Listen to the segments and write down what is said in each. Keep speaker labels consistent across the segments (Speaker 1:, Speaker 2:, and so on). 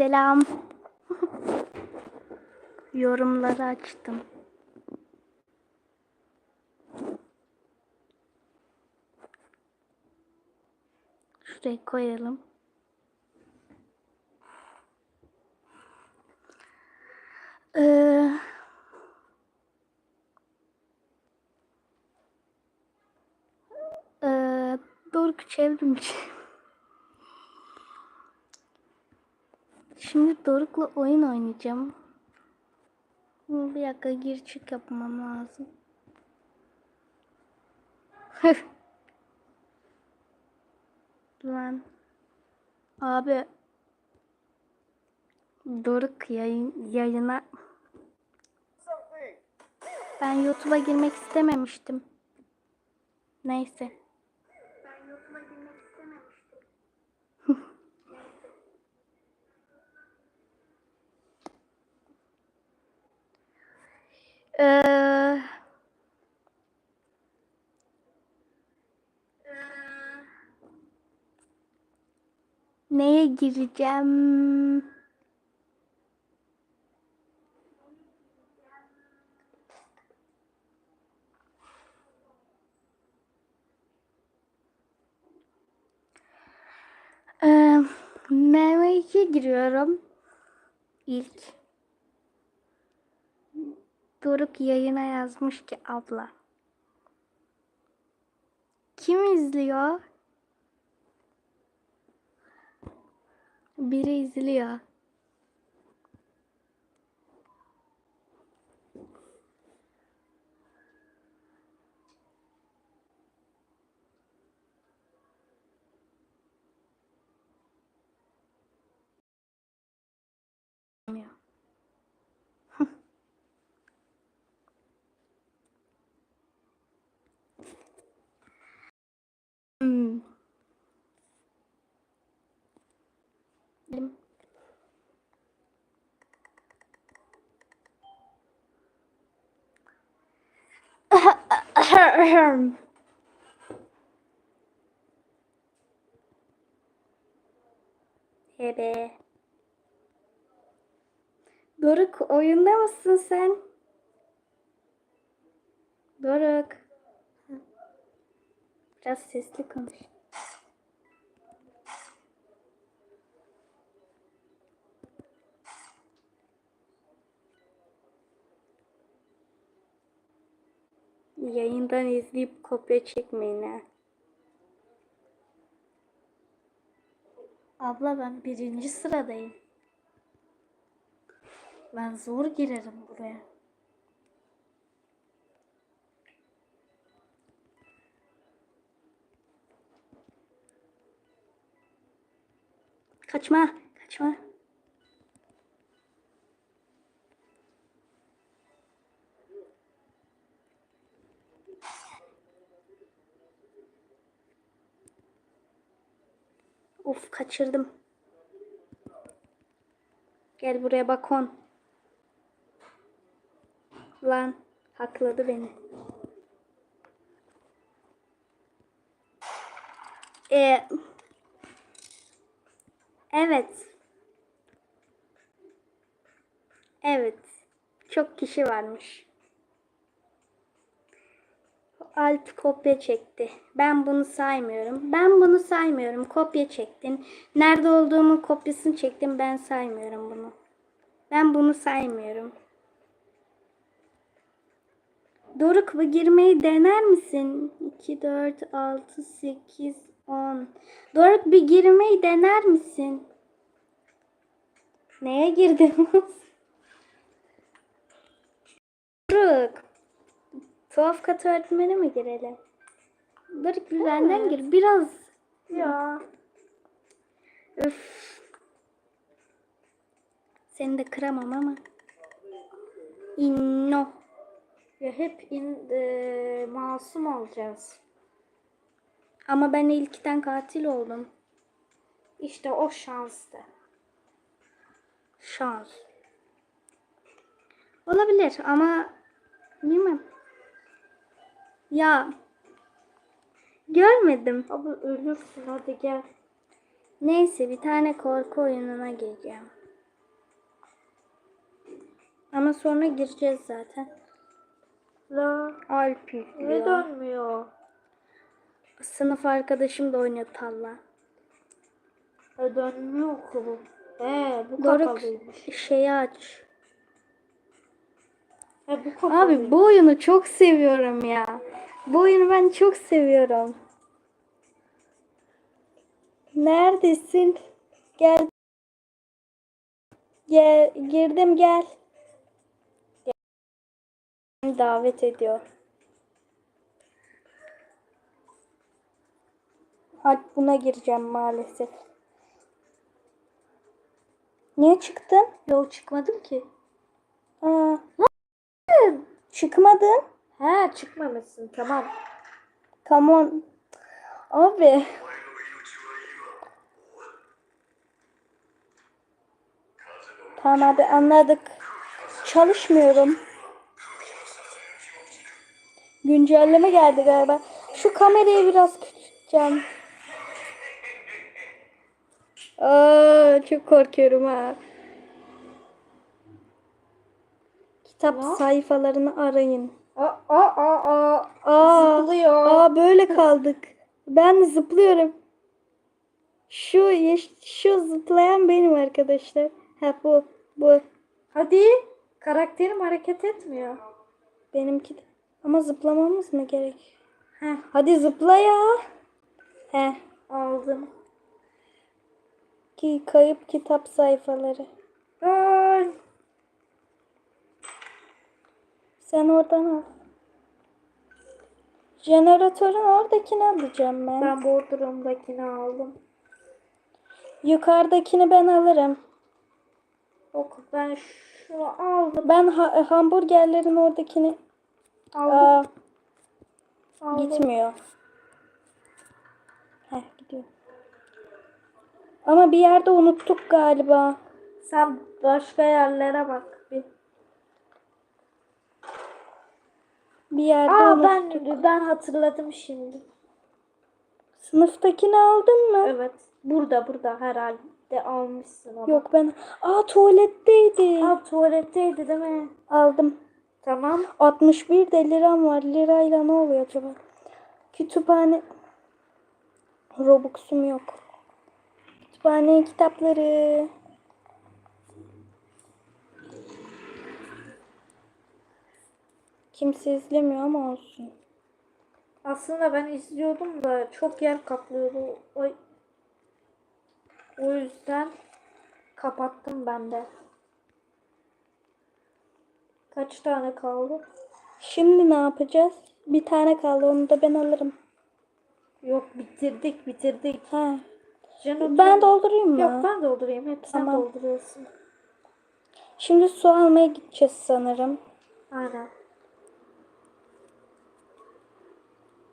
Speaker 1: Selam. Yorumları açtım. Şuraya koyalım. Ee, ee, Doruk çevrimci. Şimdi Doruk'la oyun oynayacağım. Bir dakika gir çık yapmam lazım. Lan. Abi. Doruk yayın, yayına. Ben YouTube'a girmek istememiştim. Neyse. Ben YouTube'a girmek istememiştim. Ee, neye gireceğim? Ee, M2 giriyorum. İlk. Doruk yayına yazmış ki abla. Kim izliyor? Biri izliyor. Hmm. Benim- Hebe. Doruk oyunda mısın sen? Doruk. Biraz sesli konuş. Yayından izleyip kopya çekmeyin ha. Abla ben birinci sıradayım. Ben zor girerim buraya. Kaçma, kaçma. Of kaçırdım. Gel buraya bakon. Lan hakladı beni. Ee, evet. Evet. Çok kişi varmış. Alp kopya çekti. Ben bunu saymıyorum. Ben bunu saymıyorum. Kopya çektin. Nerede olduğumu kopyasını çektim. Ben saymıyorum bunu. Ben bunu saymıyorum. Doruk bu girmeyi dener misin? 2, 4, 6, 8, 10. Doruk bir girmeyi dener misin? Neye girdin? Doruk. Tuhaf katı öğretmene mi girelim? Doruk bir benden gir. Biraz. Ya. Öf. Seni de kıramam ama. İnno.
Speaker 2: Ya hep in, e, masum olacağız.
Speaker 1: Ama ben ilkten katil oldum.
Speaker 2: İşte o şanstı.
Speaker 1: Şans. Olabilir ama bilmem. Ya görmedim.
Speaker 2: Abla ölürsün hadi gel.
Speaker 1: Neyse bir tane korku oyununa gireceğim. Ama sonra gireceğiz zaten.
Speaker 2: La.
Speaker 1: Alp
Speaker 2: Ne
Speaker 1: yüklüyor.
Speaker 2: dönmüyor?
Speaker 1: Sınıf arkadaşım da oynuyor talla.
Speaker 2: E dönmüyor okulum. He bu
Speaker 1: Doruk
Speaker 2: kapalıymış.
Speaker 1: şeyi aç.
Speaker 2: He bu kapalıymış.
Speaker 1: Abi bu oyunu çok seviyorum ya. Bu oyunu ben çok seviyorum. Neredesin? Gel. Gel, girdim gel. Gel. Davet ediyor. Alp buna gireceğim maalesef. Niye çıktın?
Speaker 2: Yok çıkmadım ki.
Speaker 1: Aa. Çıkmadın.
Speaker 2: He çıkmamışsın tamam.
Speaker 1: Come on. Abi. Tamam abi anladık. Çalışmıyorum. Güncelleme geldi galiba. Şu kamerayı biraz küçülteceğim. Aa, çok korkuyorum ha. Kitap sayfalarını arayın.
Speaker 2: Aa aa aa aa. Zıplıyor.
Speaker 1: aa böyle kaldık. Ben zıplıyorum. Şu şu zıplayan benim arkadaşlar. Ha bu bu
Speaker 2: Hadi. Karakterim hareket etmiyor.
Speaker 1: benimki de. Ama zıplamamız mı gerek?
Speaker 2: Heh
Speaker 1: Hadi zıpla ya. He.
Speaker 2: aldım.
Speaker 1: Ki kayıp kitap sayfaları. Sen oradan al. Jeneratörün oradakini alacağım ben.
Speaker 2: Ben Bodrum'dakini aldım.
Speaker 1: Yukarıdakini ben alırım.
Speaker 2: Yok ben şunu aldım.
Speaker 1: Ben ha- hamburgerlerin oradakini
Speaker 2: Aldım.
Speaker 1: Aa,
Speaker 2: aldım.
Speaker 1: Gitmiyor. Heh gidiyor. Ama bir yerde unuttuk galiba.
Speaker 2: Sen başka yerlere bak bir.
Speaker 1: Yerde
Speaker 2: Aa
Speaker 1: unuttuk.
Speaker 2: ben ben hatırladım şimdi.
Speaker 1: Sınıftakini aldın mı?
Speaker 2: Evet. Burada burada herhalde almışsın onu.
Speaker 1: Yok ben. Aa tuvaletteydi.
Speaker 2: Aa tuvaletteydi değil mi?
Speaker 1: Aldım.
Speaker 2: Tamam.
Speaker 1: 61 de liram var. Lirayla ne oluyor acaba? Kütüphane. Robux'um yok. Kütüphane kitapları. Kimse izlemiyor ama olsun.
Speaker 2: Aslında ben izliyordum da çok yer kaplıyordu. O, o yüzden kapattım ben de. Kaç tane kaldı?
Speaker 1: Şimdi ne yapacağız? Bir tane kaldı onu da ben alırım.
Speaker 2: Yok bitirdik bitirdik.
Speaker 1: Ha.
Speaker 2: Canım
Speaker 1: Ben doldurayım mı?
Speaker 2: Yok ben doldurayım. Hep sen
Speaker 1: Tamam.
Speaker 2: dolduruyorsun.
Speaker 1: Şimdi su almaya gideceğiz sanırım.
Speaker 2: Aynen.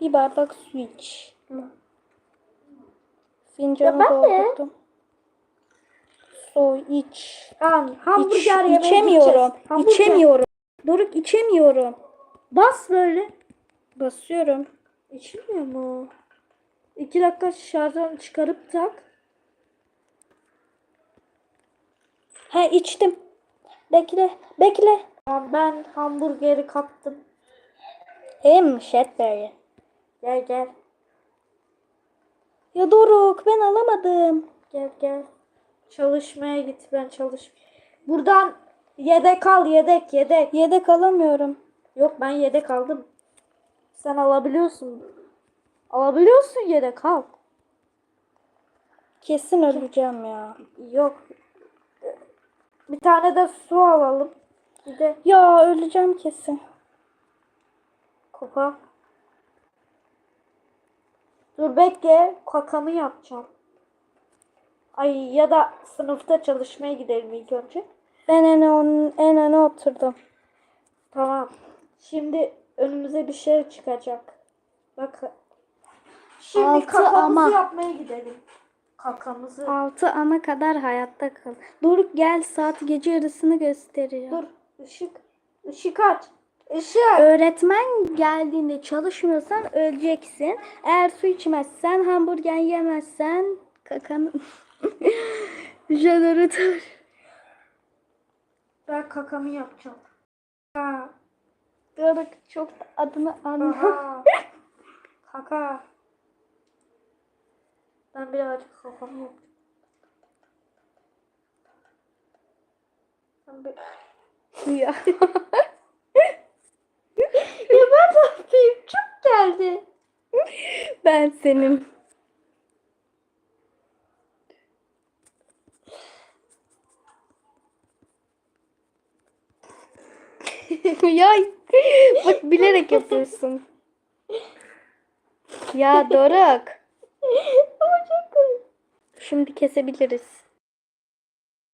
Speaker 1: Bir bardak su iç. Fincanı
Speaker 2: Ya
Speaker 1: doldurdum. Su iç.
Speaker 2: An,
Speaker 1: İç,
Speaker 2: hamburger yemeye
Speaker 1: içemiyorum.
Speaker 2: Hamburger.
Speaker 1: İçemiyorum. Doruk içemiyorum.
Speaker 2: Bas böyle.
Speaker 1: Basıyorum.
Speaker 2: İçilmiyor mu? İki dakika şarjdan çıkarıp tak.
Speaker 1: Ha içtim. Bekle. Bekle.
Speaker 2: Ben hamburgeri kaptım.
Speaker 1: Hem Shedberry.
Speaker 2: Gel gel.
Speaker 1: Ya Doruk ben alamadım.
Speaker 2: Gel gel. Çalışmaya git ben çalış. Buradan yedek al yedek yedek.
Speaker 1: Yedek alamıyorum.
Speaker 2: Yok ben yedek aldım. Sen alabiliyorsun. Alabiliyorsun yedek al.
Speaker 1: Kesin öleceğim ya.
Speaker 2: Yok. Bir tane de su alalım. Bir de
Speaker 1: Ya öleceğim kesin.
Speaker 2: koka. Dur bekle. Kakamı yapacağım. Ay ya da sınıfta çalışmaya gidelim ilk önce.
Speaker 1: Ben en, ön, en öne oturdum.
Speaker 2: Tamam. Şimdi önümüze bir şey çıkacak. Bak. Şimdi
Speaker 1: Altı
Speaker 2: kakamızı
Speaker 1: ama.
Speaker 2: yapmaya gidelim. Kakamızı.
Speaker 1: 6 ana kadar hayatta kal. Doruk gel saat gece yarısını gösteriyor.
Speaker 2: Dur. ışık. Işık aç. Işık.
Speaker 1: Öğretmen geldiğinde çalışmıyorsan öleceksin. Eğer su içmezsen, hamburger yemezsen kakanı jeneratör.
Speaker 2: Ben kakamı yapacağım. Ha.
Speaker 1: Doruk çok adını anla.
Speaker 2: Kaka. Ben birazcık kakamı yapacağım. Ben bir...
Speaker 1: ya
Speaker 2: yapayım? Çok geldi.
Speaker 1: ben senin. ya bak bilerek yapıyorsun. Ya Doruk. Şimdi kesebiliriz.